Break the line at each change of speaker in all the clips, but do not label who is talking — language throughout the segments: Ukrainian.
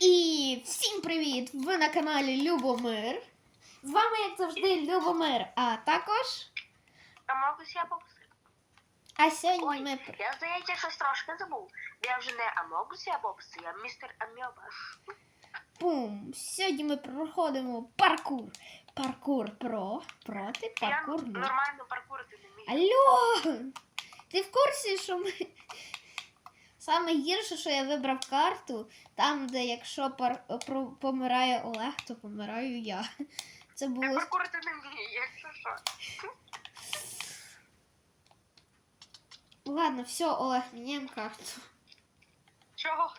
І всім привіт! Ви на каналі Любомир. З вами, як завжди, Любомир. А також.
А Амогус я попустив.
А сьогодні
Ой,
ми.
я здається, щось трошки забув. Я вже не Амогус я попустив, я містер Амьоба.
Пум! Сьогодні ми проходимо паркур. Паркур про. Проти
Я
паркур. на.
нормально паркурити не вмію.
Алло! Ти в курсі, що ми. Саме гірше, що я вибрав карту, там, де якщо пар... про- помирає Олег, то помираю я. Це
було.
було
паркурити не вмію, якщо що.
Ладно, все, Олег, міняємо карту.
Чого?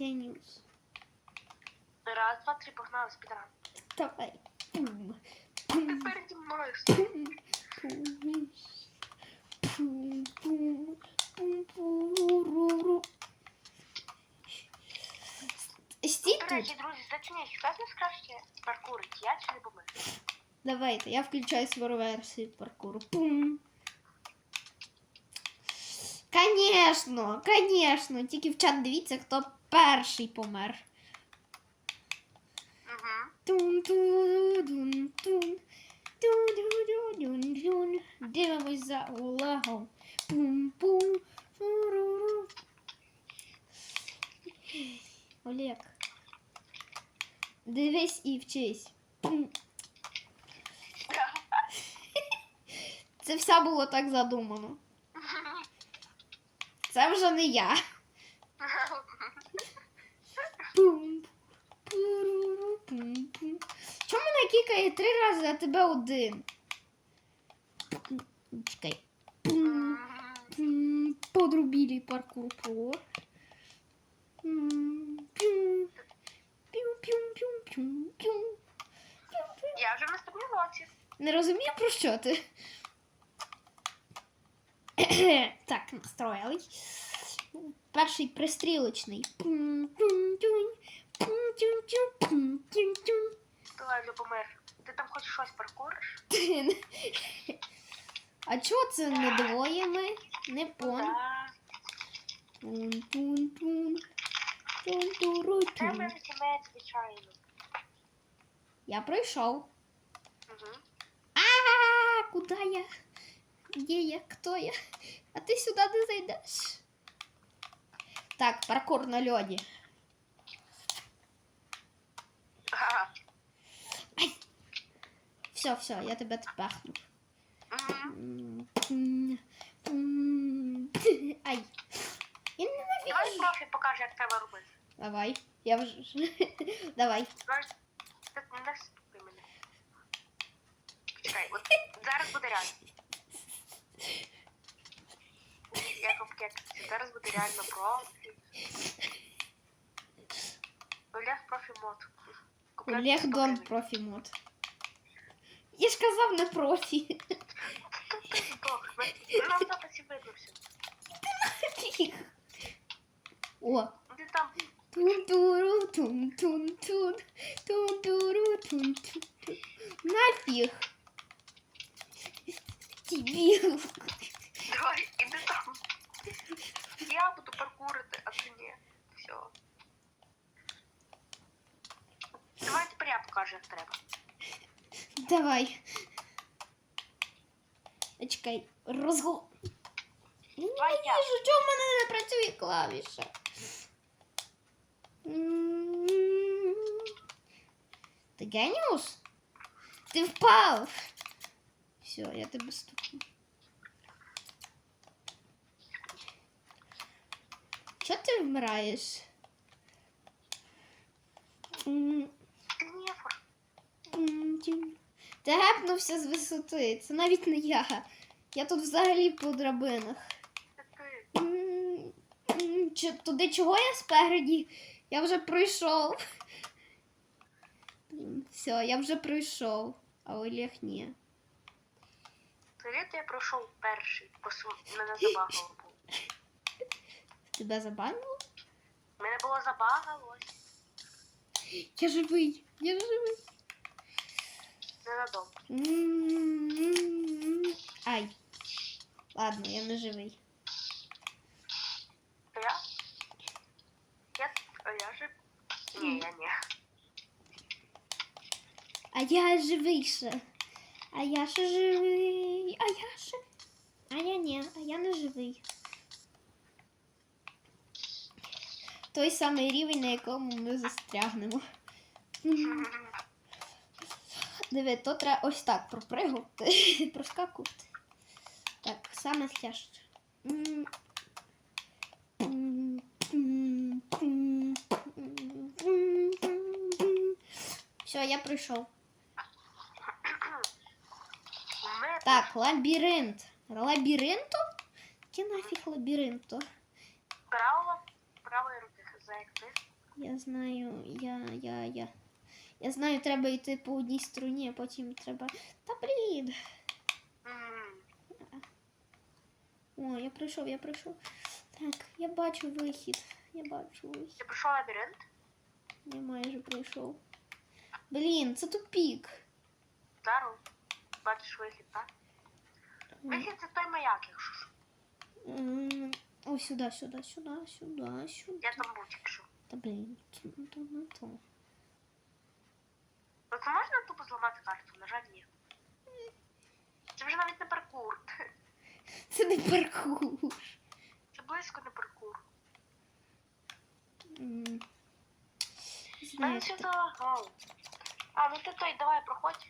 Геніус.
Раз, два, три, погнали спідран.
Давай. Пум.
Ти
Пум.
переді мною.
Пум. Пум. Пум. Пум. Пум. Пуруру. Стій
До
тут.
речі, друзі, зацініть, хто з нас краще паркурить, я чи не бомир?
Давайте, я включаю свою версію паркуру. Пум. Конечно, конечно. Тільки в чат дивіться, хто перший помер.
Угу.
Тун-тун-дун-тун. Тун-ду-ду-дун-дун. Дивимось за Олегом. Пум-пум. Олег. Дивись і вчись. Пум. Це все було так задумано. Це вже не я. Пум. Чому мене кікає три рази, а тебе один? Чекай. Подрубили паркур про.
Я вже в наступному році.
Не розумію, про що ти. так, настроїлись. Перший пристрілочний.
Давай, Любомир. Ти там хоч щось паркуриш?
А чого це не двоє ми? Не пон.
Да.
Тун, тун, тун. Тун, туру,
Це в
тун.
мене тімець, звичайно.
Я пройшов.
Угу.
А, куди я? Де я? Хто я? А ти сюди не зайдеш. Так, паркур на льоді.
Ага.
Все, все, я тебе. М, м, Ай. Я
Давай профі покаже, як треба робити.
Давай. Я вже. Давай.
Ти не слухай мене. Чекай, от зараз буде реально. Я копкек. Зараз буде реально профі. Олег профі мод. Купляй
Олег
собі
Дон
покемонів.
профі мод. Я ж казав не профі.
Бог, ми- Нам записі видно все.
О.
Ти там
Тун-туру, тун-тун-тун. Тун-туру, тун-тун-тун. Нафіг. Дебіл.
Давай, іди там. Я буду паркурити, а ти ні. Все. Давай тепер я покажу, як треба.
Давай. А, Чекай, розго... Я не
Давай я.
вижу, чого в мене не працює клавіша. М. Ти геніус? Ти впав. Все, я тебе стукну. Чого ти вмираєш?
Ти
гепнувся з висоти. Це навіть не я. Я тут взагалі по драбинах. Чи- туди, чого я спереді? Я вже пройшов. Все, я вже пройшов, а Олег ні.
Тоді я пройшов перший, бо су- мене забагало було.
Тебе забанило?
Мене було забагалось.
Я живий, я живий.
Ненадовго.
М-м-м. Ай. Ладно, я не живий.
То я? Я, а я же... Ні, я ні.
А я живий ще. А я ще живий. А я ще. А я ні, а я не живий. Той самий рівень, на якому ми застрягнемо. Диви, то треба ось так пропригувати, проскакувати. Так, саме тяжче. Все, я пройшов.
Ми
Так, лабіринт. Лабіринту? Яке нафіг лабіринту?
право правої руки за як ти.
Я знаю, я, я, я. Я знаю, треба йти по одній струні, а потім треба. Та блін. О, я пройшов, я пройшов. Так, я бачу вихід. Я бачу вихід.
Ти пройшов лабіринт?
Я майже пройшов. Блін, це тупік.
Здорово. Бачиш вихід, так? Вихід це той маяк, якщо що.
Ой, сюди, сюди, сюди, сюди, сюди.
Я там тільки що.
Та блін, то, не то.
Ну можна тупо зламати карту? На жаль, ні. Це вже навіть не паркур.
Це не паркур.
Це близько не паркур.
М.
Мене
Знаєте.
сюди лагало. А, ну ти той, давай проходь.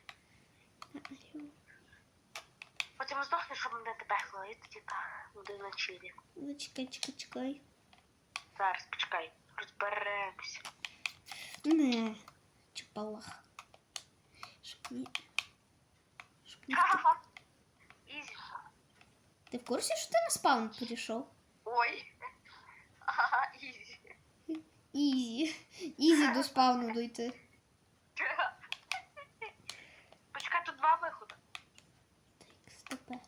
Потім здохнеш, щоб мене тебе і тоді так, буде на чилі.
Ну, чекай, чекай, чекай.
Зараз, почекай, розберемося.
Не, чупалах. Щоб ні. Щоб ні.
Ха-ха-ха. Ізі.
Ти в курсі, що ти на спаун перейшов?
Ой. Ага, ізі.
Ізі. Ізі до спауну дойти.
Почекай, тут два виходи.
Так, стопе.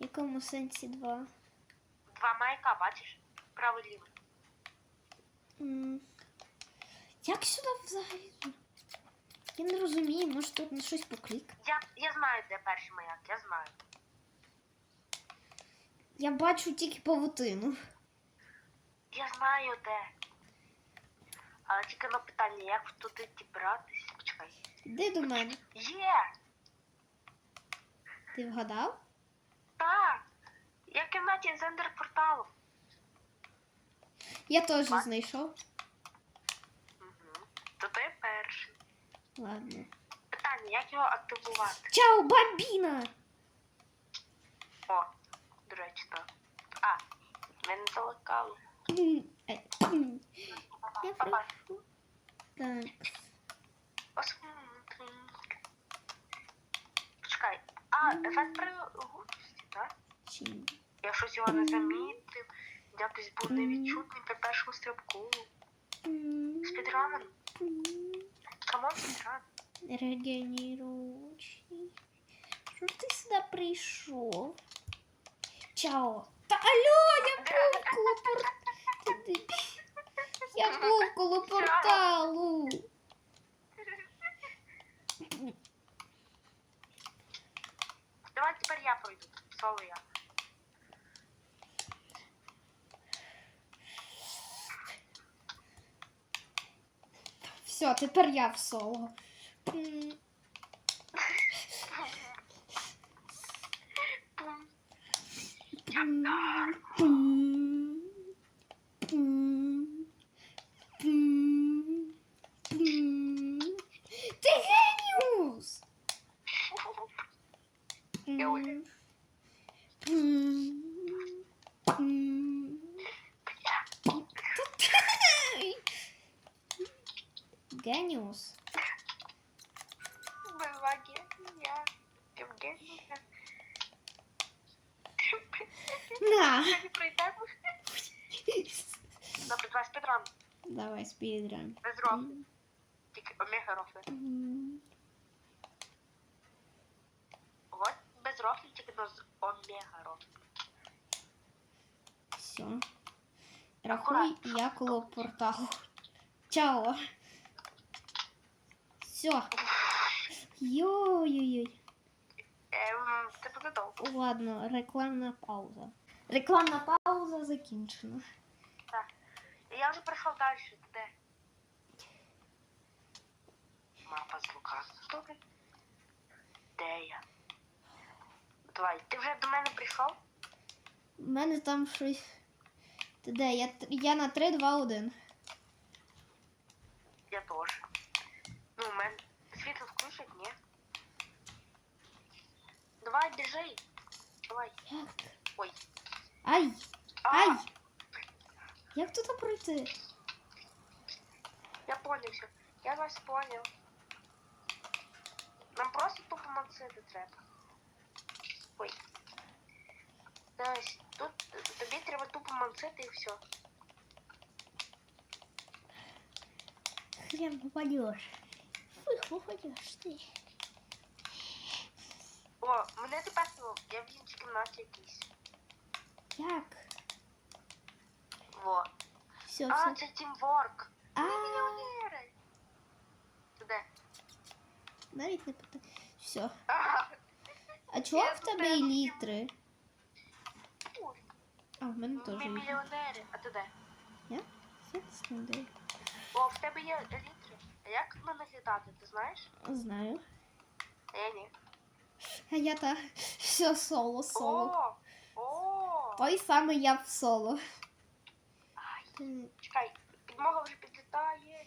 В якому сенсі два?
Два маяка, бачиш? Правий лівий.
М. Як сюди взагалі? Я не розумію, може тут на щось поклік.
Я, я знаю, де перший маяк, я знаю.
Я бачу тільки павутину.
Я знаю де. Але тільки на питання, як туди дібратися? Почекай.
Іди до мене.
Є!
Ти вгадав?
Я в кімнаті з ендер порталу.
Я теж
Ба-
знайшов.
Угу. То ти перший.
Ладно.
Питання, як його активувати?
Чао, бамбіна!
О, до речі, так. А, мене.
Я
Папа.
пройшов. Так.
Посмотрим. Почекай. А, ефект пригодності,
Чи...
Я щось його не замітив. Якось був невідчутний при першому стрибку. Спідрамен. Камон, спідран.
Регенеруючий. Що ж ти сюди прийшов? Чао. Та алло, я був коло порталу. Я був коло порталу.
Давай тепер я пройду. Соло я.
Все, тепер я в соло.
Пум.
м, м, м, м, м. Ти геніус!
Я Оля.
М, м. Геніус.
Бываги. Я. Евгения.
На.
Не пройдемо. Давай спідран.
Давай спідран.
Без рофлів. Тільки омега рофли.
М,
От без рофлів, тільки но з омега рофлів.
Все. Рахуй, я коло порталу. Чао. Все. Йой-йой-йой.
Ем, буде довго.
Ладно, рекламна пауза. Рекламна пауза закінчена.
Я вже прийшов далі. Ти де? Мапа з Лука. Добре. Де я? Давай, ти вже до мене прийшов?
У мене там щось. Ти де? Я, я на 3, 2, 1.
Я теж. Ну, у мене світло включить, ні? Давай, біжи. Давай.
Як?
Ой.
Ай!
А,
Ай! Як туди пройти?
Я понял все. Я вас понял. Нам просто тупо мансити треба. Ой. Десь, тут тобі треба тупо мансити і все.
Хрен попадеш. Фух, попадеш ти.
О, мене тепер село. Я в іншій кімнаті якійсь.
Як?
Во.
Все,
А,
все.
це тімворк.
А,
Мільйонери. Ти де?
навіть не питай. Все.
А,
А чого
Я
в тебе
тут
елітри?
ой,
А, в мене теж
Ми мільйонери. А ти де?
Я? Я не.
О, в тебе є елітри. А як на них літати, ти знаєш?
Знаю.
А я ні.
А я та все соло, соло.
О! О!
Той самий я в соло.
Ай, чекай, підмога вже підлітає.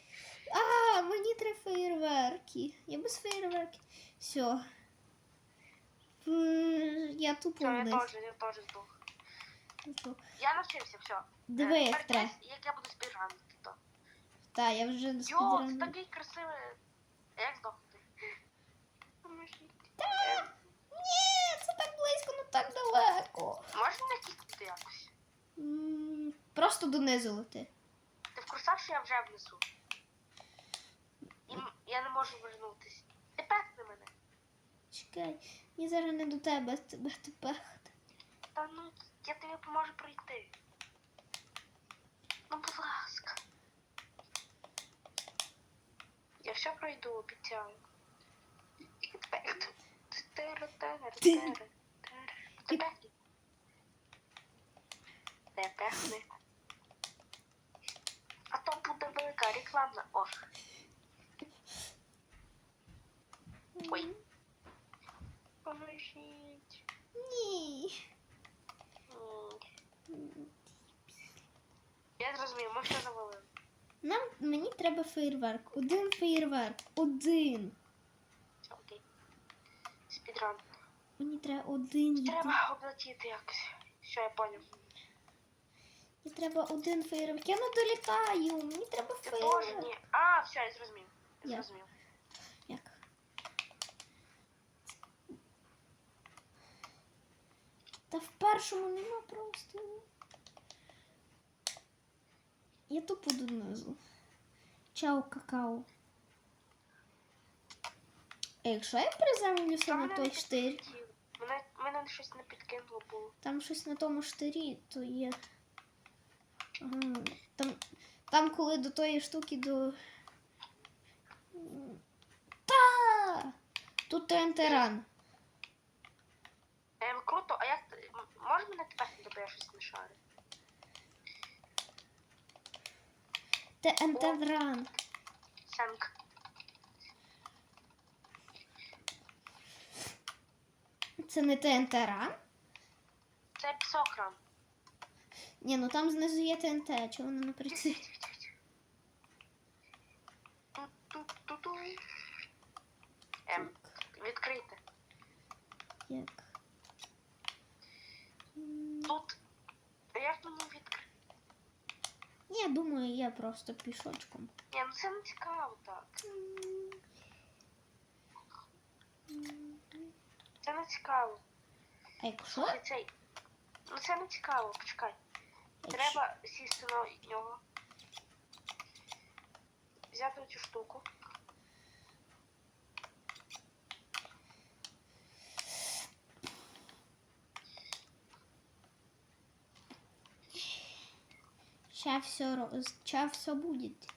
А, мені три феєрверки. Я без феєрверків. Все. Я тупо
Все, я теж, я теж здох.
Тупо.
Я навчився, все.
Диви,
Е,
як
тепер
треба.
десь, Як я буду спіжанити, то.
Та, я вже
Йо, це
спідраню.
такий красивий. А як здохнути?
Та, ні, це так близько, ну так далеко.
Можна не кікнути якось?
М, Просто донизу лети.
Ти в курсах, що я вже внесу? І я не можу вернутись. Ти пехни мене.
Чекай, я зараз не до тебе, тебе тепер.
Та ну, я тобі поможу пройти. Ну, будь ласка. Я все пройду, обіцяю.
Ти-.
Ти пехни. Ти пехни. А то буде велика рекламна. О, Ой. поможіть.
Ні.
Я зрозумів, ми все завалили.
Нам мені треба феєрверк. Один феєрверк. Один.
Окей. Спідран.
Мені треба один.
Треба облетіти якось. Все, я поняв.
Мені треба один феєрверк. Я не долітаю. Мені треба феєрверк.
ні. А, все, я зрозумів. Я
Я.
зрозумів.
Як? Та в першому нема просто. Я тупо донизу. Чао, какао. А якщо я приземлюся на той штир.
Мене, мене щось не підкинуло було.
там щось на тому штирі, то є. Ага. Там, там коли до тої штуки до. Та! Тут ТНТ-ран.
Ем, круто, а як ти- м- можеш мене тепер я щось не шарю?
ТНТ-ран.
Сенк.
Це не ТНТ-ран?
Це псокран.
Ні, ну там знизу є ТНТ, чого воно не працює?
Ту-ту-ту-ту. Ем, відкрийте.
Як?
Тут. А як мені відкрити?
Ні, думаю, я просто пішочком.
Ні, ну це не цікаво так. Це не цікаво.
А якщо?
Слухай, цей. Ну це не цікаво, почекай. Треба сісти на нього. Взяти цю штуку.
Сейчас все, сейчас все будет.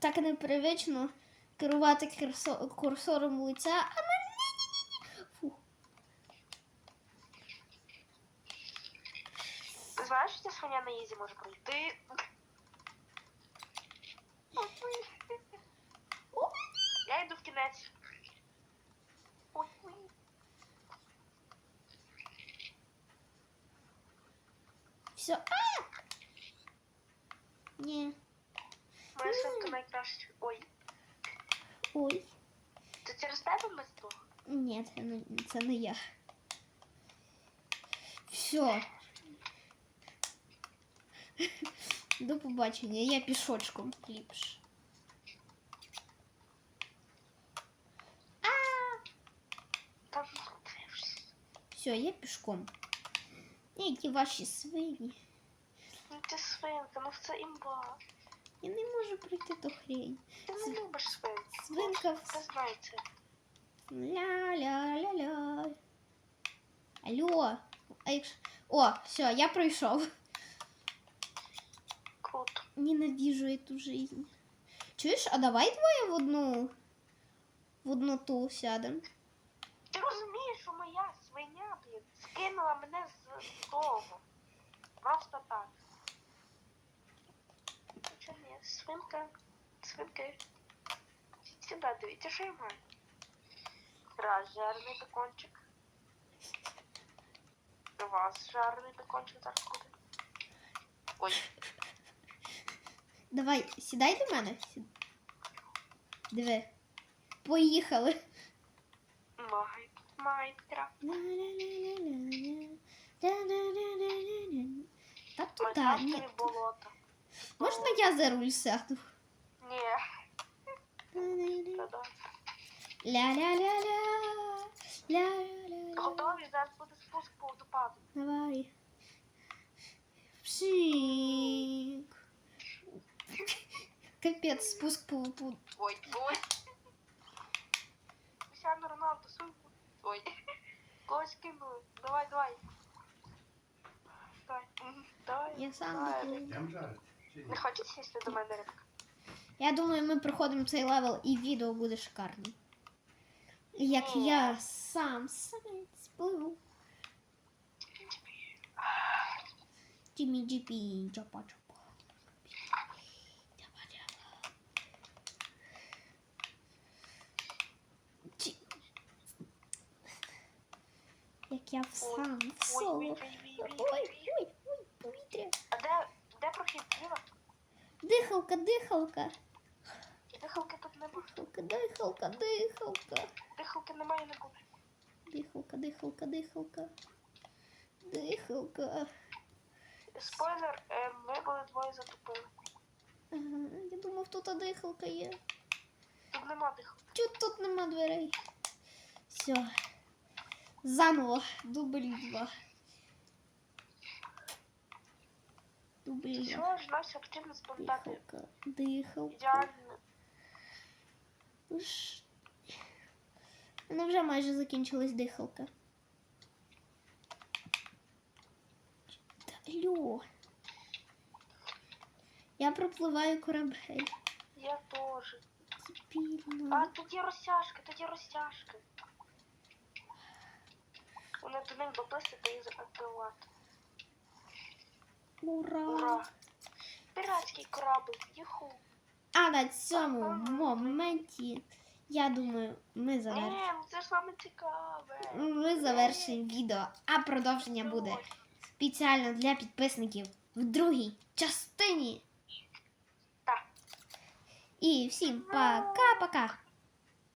Так непривично керувати курсо- курсором лиця. А мене ні-ні-ні. Фу.
Ти знаєш, що свиня на їзі може пройти? Я йду в кінець.
Все. А! Ні.
Моя свинка найкраща. Ой.
Ой.
Це через тебе ми здох?
Ні, це не, це не я. Все. До побачення. Я пішочком ліпше. А!
Там дивишся.
Все, я пішком. Які ваші свині.
Ну ти свинка, ну це імба.
Я не можу пройти ту хрень.
Ти не любиш свинку.
Свинка
Ти
в...
знаєш це.
Ля-ля-ля-ля. Алло. А якщо... О, все, я пройшов.
Круто.
Ненавижу эту жизнь. Чуєш, а давай двоє в одну в одну ту сядем.
Ти розумієш, що моя свиня, блін, скинула мене з того. Просто так. Свинка. Свинки. Сюди дивіться, що я маю. Раз жарений бекончик. Два жарений бекончик зараз буде. Ой,
Давай, сідай до мене. Сі- Диви. Поїхали.
Майнкрафт.
Та тут.
Майнкрафтові болота.
Можна я за руль сяду?
Ні, да.
Ля-ля-ля-ля. Ля-ля-ля.
Готові? Зараз буде спуск по водопаду.
Давай. Пшик. Капець, спуск по, по...
Ой, ой. Cristiano Роналду, суй. Ой. Когось кинули. Давай, давай. Давай. Давай.
Я сам
давай. Не хочеш сісти до мене рибка?
Я думаю, ми проходимо цей левел і відео буде шикарне. Як
Ні.
я сам сам спливу. Джиммі Джипі, чапа чапа. Чапа чапа. Джі- Як я сам в соло.
ой. ой, ой,
повітря.
А де, де прохід зліва?
Дихалка, дихалка.
Дихалки тут нема.
Дихалка, дихалка, дихалка.
Дихалки немає не буде.
Дихалка, дихалка, дихалка. Дихалка.
Спойлер, е, ми були двоє затупили.
Ага, я думав, тут дихалка є.
Тут нема дихалки.
Чуть тут нема дверей. Все. Заново. Дубль два. Два.
Що ж нас активно спонтати?
Дихалка. Дихалка.
Ідеально.
Уж. Вона вже майже закінчилась дихалка. Алло. Я пропливаю корабель.
Я теж. А, тут є розтяжки, тут є розтяжки. Вони до них доплисти та їх.
Ура!
Ура! Піратський корабль, юху.
А на цьому моменті, я думаю, ми завершимо.
Ну це саме цікаве.
Ми завершимо відео, а продовження буде спеціально для підписників в другій частині.
Так.
І всім пока-пока!